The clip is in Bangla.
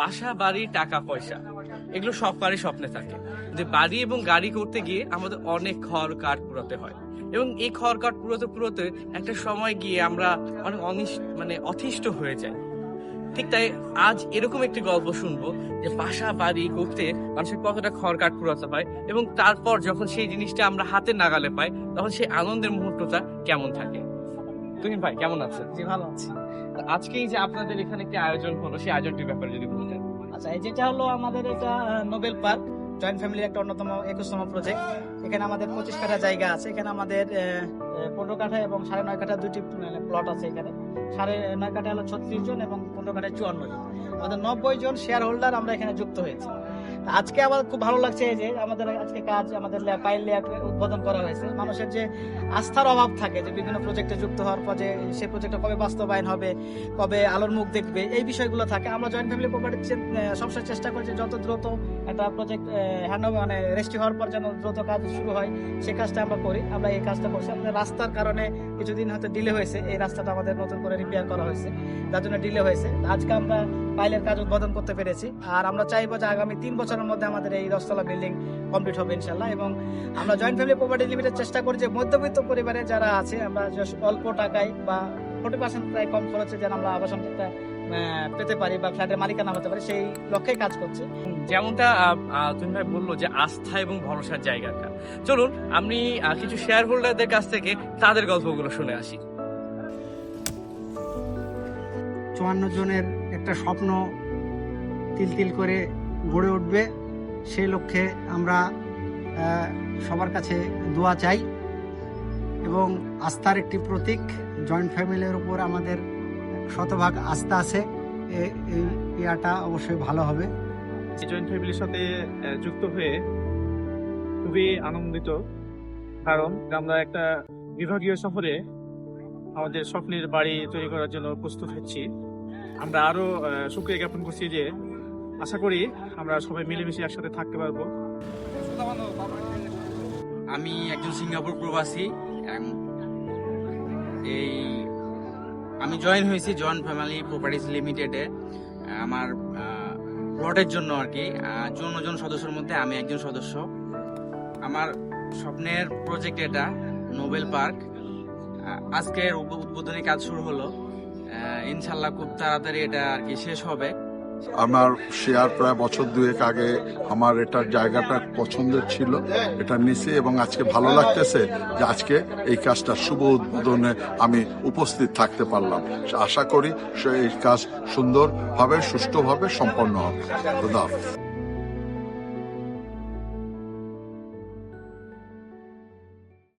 বাসা, বাড়ি, টাকা, পয়সা। এগুলো সবারই স্বপ্নে থাকে। যে বাড়ি এবং গাড়ি করতে গিয়ে আমাদের অনেক খড় কাঠ পুরাতে হয়। এবং এই খড় কাঠ পুরোতে পুরোতে একটা সময় গিয়ে আমরা অনেক অনিষ্ট মানে অতিষ্ঠ হয়ে যাই। ঠিক তাই আজ এরকম একটি গল্প শুনব যে বাসা, বাড়ি করতে মানুষের কতটা খড় কাঠ পুরাতে হয় এবং তারপর যখন সেই জিনিসটা আমরা হাতে নাগালে পাই, তখন সেই আনন্দের মুহূর্তটা কেমন থাকে? তুমি ভাই, কেমন আছেন? জি, ভালো আছি। আজকে এই যে আপনাদের এখানে একটি আয়োজন হলো, সেই আয়োজনটির ব্যাপারে যদি বলতেন। আচ্ছা এই যেটা হলো আমাদের এটা নোবেল পার্ক জয়েন্ট ফ্যামিলির একটা অন্যতম একুশতম প্রজেক্ট এখানে আমাদের পঁচিশ কাঠা জায়গা আছে। এখানে আমাদের পনেরো কাঠা এবং সাড়ে নয় কাঠা দুটি প্লট আছে এখানে। সাড়ে নয় কাঠা হলো ছত্রিশ জন এবং পনেরো কাঠায় চুয়ান্ন জন। আমাদের নব্বই জন শেয়ার হোল্ডার আমরা এখানে যুক্ত হয়েছি। আজকে আবার খুব ভালো লাগছে যে আমাদের আজকে কাজ, আমাদের পাইল উদ্বোধন করা হয়েছে। মানুষের যে আস্থার অভাব থাকে, যে বিভিন্ন প্রজেক্টে যুক্ত হওয়ার পর যে সেই প্রজেক্টটা কবে বাস্তবায়ন হবে, কবে আলোর মুখ দেখবে, এই বিষয়গুলো থাকে। আমরা জয়েন্ট ফ্যামিলি প্রপার্টি সবসময় চেষ্টা করছি যত দ্রুত একটা প্রজেক্ট হ্যান্ড মানে রেস্টি হওয়ার পর যেন দ্রুত কাজ শুরু হয় সেই কাজটা আমরা করি, আমরা এই কাজটা করছি। আমাদের রাস্তার কারণে কিছুদিন হয়তো ডিলে হয়েছে, এই রাস্তাটা আমাদের নতুন করে রিপেয়ার করা হয়েছে যার জন্য ডিলে হয়েছে। আজকে আমরা পাইলের কাজ উদ্বোধন করতে পেরেছি, আর আমরা চাইব যে আগামী তিন বছরের মধ্যে আমাদের এই দশতলা বিল্ডিং কমপ্লিট হবে ইনশাল্লাহ এবং আমরা জয়েন্ট ফ্যামিলি প্রপার্টি লিমিটেড চেষ্টা করি যে মধ্যবিত্ত পরিবারে যারা আছে আমরা অল্প টাকায় বা ফোর্টি পার্সেন্ট প্রায় কম খরচে যেন আমরা আবাসন একটা, আহ, পেতে পারি বা ফ্ল্যাটের মালিকানা হতে পারি সেই লক্ষ্যে কাজ করছে। যেমনটা তুমি ভাই বলল যে আস্থা এবং ভরসার জায়গাটা। চলুন আমি কিছু শেয়ার হোল্ডারদের কাছ থেকে তাদের গল্পগুলো শুনে আসি। চুয়ান্ন জনের একটা স্বপ্ন তিল তিল করে গড়ে উঠবে, সেই লক্ষ্যে আমরা সবার কাছে দোয়া চাই এবং আস্থার একটি প্রতীক জয়েন্ট ফ্যামিলির উপর আমাদের শতভাগ আস্থা আছে এই ইয়াটা অবশ্যই ভালো হবে। জয়েন্ট ফ্যামিলির সাথে যুক্ত হয়ে খুবই আনন্দিত, কারণ আমরা একটা বিভাগীয় শহরে আমাদের স্বপ্নের বাড়ি তৈরি করার জন্য প্রস্তুত হচ্ছি। আমরা আরও শুক্রিয়া জ্ঞাপন করছি যে আশা করি আমরা সবাই মিলেমিশে একসাথে থাকতে পারব। আমি একজন সিঙ্গাপুর প্রবাসী এই আমি জয়েন হয়েছি জয়েন্ট ফ্যামিলি প্রপার্টিজ লিমিটেডে। আমার প্লটের জন্য আর কি চুয়ান্ন জন সদস্যের মধ্যে আমি একজন সদস্য। আমার স্বপ্নের প্রজেক্ট এটা, নোবেল পার্ক। আজকের উদ্বোধনী কাজ শুরু হলো। ইনশাল্লাহ খুব তাড়াতাড়ি এটা আর কি শেষ হবে। আমার শেয়ার প্রায় বছর দুয়েক আগে আমার এটার জায়গাটা পছন্দের ছিল, এটা নিছি এবং আজকে ভালো লাগতেছে যে আজকে এই কাজটা শুভ উদ্বোধনে আমি উপস্থিত থাকতে পারলাম আশা করি এই কাজ সুন্দরভাবে, সুষ্ঠুভাবে সম্পন্ন হবে।